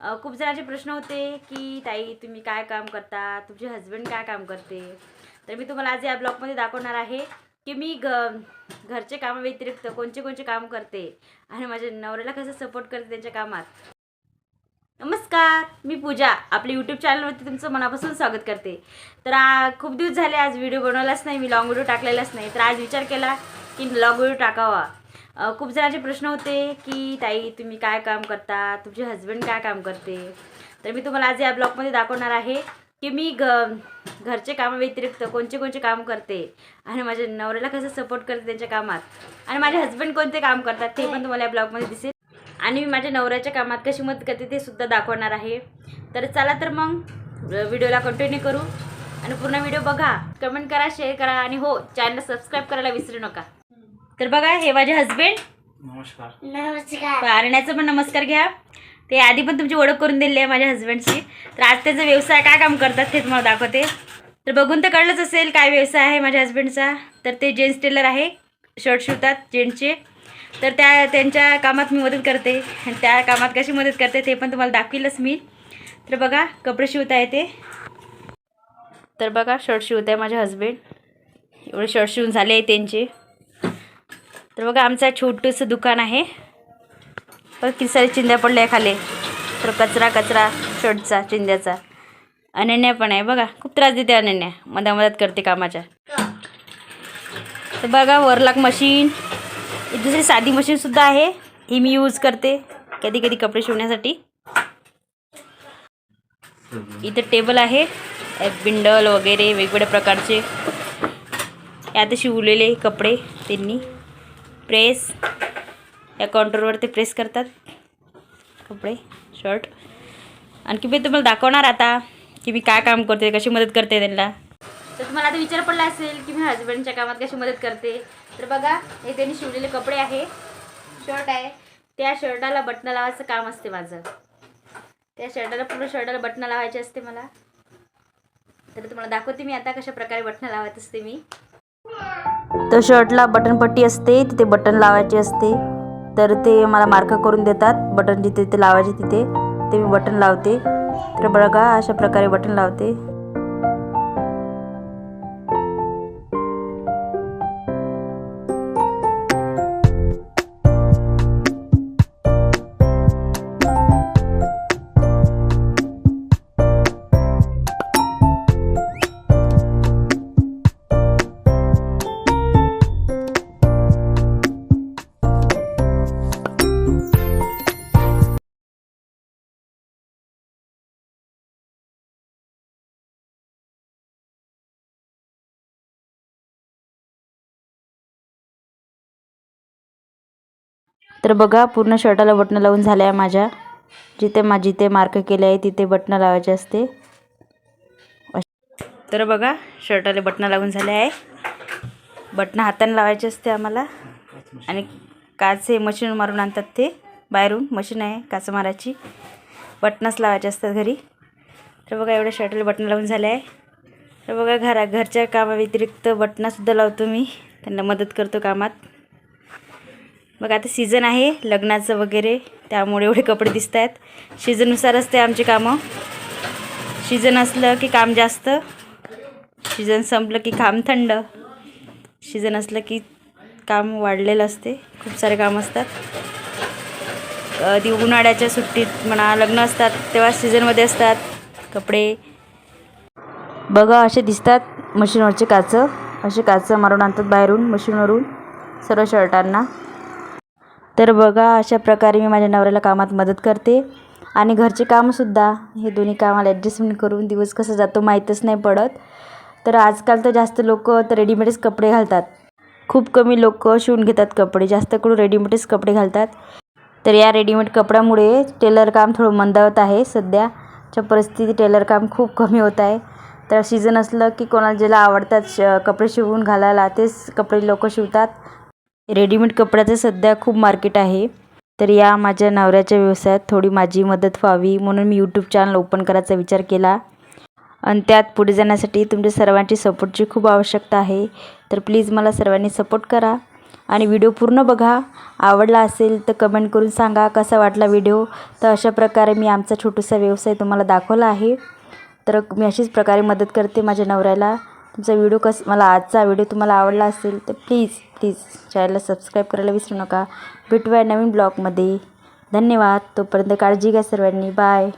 खूप जणांचे प्रश्न होते की ताई तुम्ही काय काम करता? तुमचे हस्बंड काय काम करते? तर मी तुम्हाला आज या ब्लॉगमध्ये दाखवणार आहे की मी घ घरचे कामाव्यतिरिक्त कोणचे कोणचे काम करते आणि माझ्या नवऱ्याला कसं सपोर्ट करते त्यांच्या कामात. नमस्कार मी पूजा. आपल्या यूट्यूब चॅनलवरती तुमचं मनापासून स्वागत करते. तर खूप दिवस झाले आज व्हिडिओ बनवलाच नाही मी लॉंग व्हिडिओ टाकलेलाच नाही. तर आज विचार केला की लॉंग व्हिडिओ टाकावा. खूप जणांचे प्रश्न होते की ताई तुम्ही काय काम करता? तुमचे हस्बंड काय काम करते? तर मी तुम्हाला आज या ब्लॉगमध्ये दाखवणार आहे की मी घ घरचे कामाव्यतिरिक्त कोणचे कोणचे काम करते आणि माझ्या नवऱ्याला कसं सपोर्ट करते त्यांच्या कामात आणि माझे हस्बंड कोणते काम करतात ते पण तुम्हाला या ब्लॉगमध्ये दिसेल. आणि मी माझ्या नवऱ्याच्या कामात कशी मदत करते ते सुद्धा दाखवणार आहे. तर चला तर मग व्हिडिओला कंटिन्यू करू. आणि पूर्ण व्हिडिओ बघा. कमेंट करा शेअर करा. आणि हो चॅनल सबस्क्राईब करायला विसरू नका. तर बघा हे माझे हस्बंड नमस्कार. नमस्कार. पण नमस्कार घ्या. ते आधी पण तुमची ओळख करून दिली आहे माझ्या हस्बंडची तर आज त्याचा व्यवसाय काय काम करतात ते तुम्हाला दाखवते. तर बघून तर कळलंच असेल काय व्यवसाय आहे माझ्या हस्बंडचा तर ते जेंट्स टेलर आहे. शर्ट शिवतात जेंट्सचे तर त्या त्यांच्या कामात मी मदत करते. आणि त्या कामात कशी मदत करते ते पण तुम्हाला दाखवीलच मी. तर बघा कपडे शिवत आहे ते. तर बघा शर्ट शिवत आहे माझे हस्बंड एवढे शर्ट शिवून झाले आहे त्यांचे. तर बघा आमचं छोटंसं दुकान आहे. पण किती सारे चिंध्या पडल्या आहे खाली. तर कचरा कचरा शर्टचा चिंध्याचा. अनन्या पण आहे. बघा खूप त्रास देते अनन्या. मधा मदत करते कामाच्या. तर बघा वरलाक मशीन दुसरी साधी मशीनसुद्धा आहे. ही मी यूज करते. कधी कधी कपडे शिवण्यासाठी. इथं टेबल आहे. बिंडल वगैरे वेगवेगळ्या प्रकारचे. यात शिवलेले कपडे त्यांनी प्रेस. या काउंटरवरती प्रेस करतात. कपडे शर्ट आणखी मी तुम्हाला दाखवणार आता की मी काय काम करते कशी मदत करते त्यांना. तर तुम्हाला आता विचार पडला असेल की मी हजबंडच्या कामात कशी मदत करते. तर बघा हे त्यांनी शिवलेले कपडे आहे. शर्ट आहे. त्या शर्टाला बटणं लावायचं काम असते माझं. त्या शर्टाला पूर्ण शर्टाला बटणं लावायचे असते मला. तर तुम्हाला दाखवते मी आता कशा प्रकारे बटणं लावत असते मी. तर शर्टला बटन पट्टी असते तिथे बटन लावायचे असते. तर ते मला मार्क करून देतात बटन जिथे ते लावायचे तिथे ते मी बटन लावते. तर बघा अशा प्रकारे बटन लावते. तर बघा पूर्ण शर्टाला बटणं लावून झाल्या आहे माझ्या. जिथे मा जिथे मार्क केले आहे तिथे बटणं लावायचे असते. तर बघा शर्टाला बटणं लावून झाले आहे. बटणं हाताने लावायचे असते आम्हाला. आणि काच हे मशीन मारून आणतात ते. बाहेरून मशीन आहे काच मारायची. बटणंच लावायचे असतात घरी. तर बघा एवढ्या शर्टाला बटणं लावून झाले आहे. तर बघा घरा घरच्या कामाव्यतिरिक्त बटनंसुद्धा लावतो मी. त्यांना मदत करतो कामात. मग आता सीझन आहे लग्नाचं वगैरे त्यामुळे एवढे कपडे दिसत आहेत सीझननुसार असते आमची कामं. सीझन असलं की काम जास्त. सीझन संपलं की काम थंड. सीझन असलं की काम वाढलेलं असते. खूप सारे काम असतात. कधी उन्हाळ्याच्या सुट्टीत म्हणा लग्न असतात तेव्हा सीझनमध्ये असतात कपडे. बघा असे दिसतात मशीनवरचे काचं. असे काचं मारून आणतात बाहेरून मशीनवरून. सर्व शर्टांना. तर बघा अशा प्रकारे मी माझ्या नवऱ्याला कामात मदत करते. आणि घरचे कामसुद्धा हे दोन्ही कामाला ॲडजस्टमेंट करून दिवस कसा जातो माहीतच नाही पडत. तर आजकाल तर जास्त लोक तर रेडीमेडच कपडे घालतात. खूप कमी लोक शिवून घेतात कपडे जास्त करून रेडीमेडच कपडे घालतात. तर या रेडीमेड कपड्यामुळे टेलर काम थोडं मंदावत आहे सध्याच्या परिस्थितीत टेलर काम खूप कमी होत आहे. तर सीझन असलं की कोणाला ज्याला आवडतात श कपडे शिवून घालायला तेच कपडे लोक शिवतात. रेडीमेड कपड्याचं सध्या खूप मार्केट आहे. तर या माझ्या नवऱ्याच्या व्यवसायात थोडी माझी मदत व्हावी म्हणून मी यूट्यूब चॅनल ओपन करायचा विचार केला. आणि त्यात पुढे जाण्यासाठी तुमच्या सर्वांची सपोर्टची खूप आवश्यकता आहे. तर प्लीज मला सर्वांनी सपोर्ट करा. आणि व्हिडिओ पूर्ण बघा. आवडला असेल तर कमेंट करून सांगा कसा वाटला व्हिडिओ तर अशा प्रकारे मी आमचा छोटासा व्यवसाय तुम्हाला दाखवला आहे. तर मी अशीच प्रकारे मदत करते माझ्या नवऱ्याला. तुमचा व्हिडिओ कस मला आजचा व्हिडिओ तुम्हाला आवडला असेल तर प्लीज प्लीज चॅनलला सबस्क्राईब करायला विसरू नका. भेटूया नवीन ब्लॉगमध्ये धन्यवाद. तोपर्यंत काळजी घ्या सर्वांनी. बाय